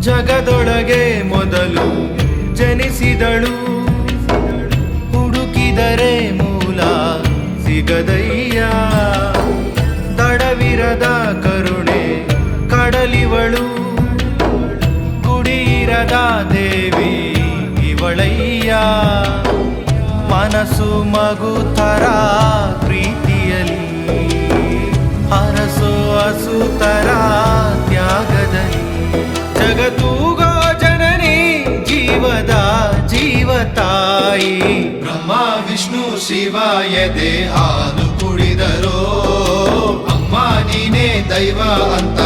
ಜಗದೊಳಗೆ ಮೊದಲು ಜನಿಸಿದಳು. ಹುಡುಕಿದರೆ ಮೂಲ ಸಿಗದಯ್ಯ. ದಡವಿರದ ಕರುಣೆ ಕಡಲಿವಳು. ಕುಡಿಯಿರದ ದೇವಿ ಇವಳಯ್ಯ. ಮನಸ್ಸು ಮಗು ಜಗತ್ತೂಗೋ ಜನನಿ ಜೀವದ ಜೀವತಾಯಿ. ಬ್ರಹ್ಮ ವಿಷ್ಣು ಶಿವಾಯ ದೇಹಾನು ಕುಡಿದರೋ. ಅಮ್ಮ ನೀನೇ ದೈವ ಅಂತ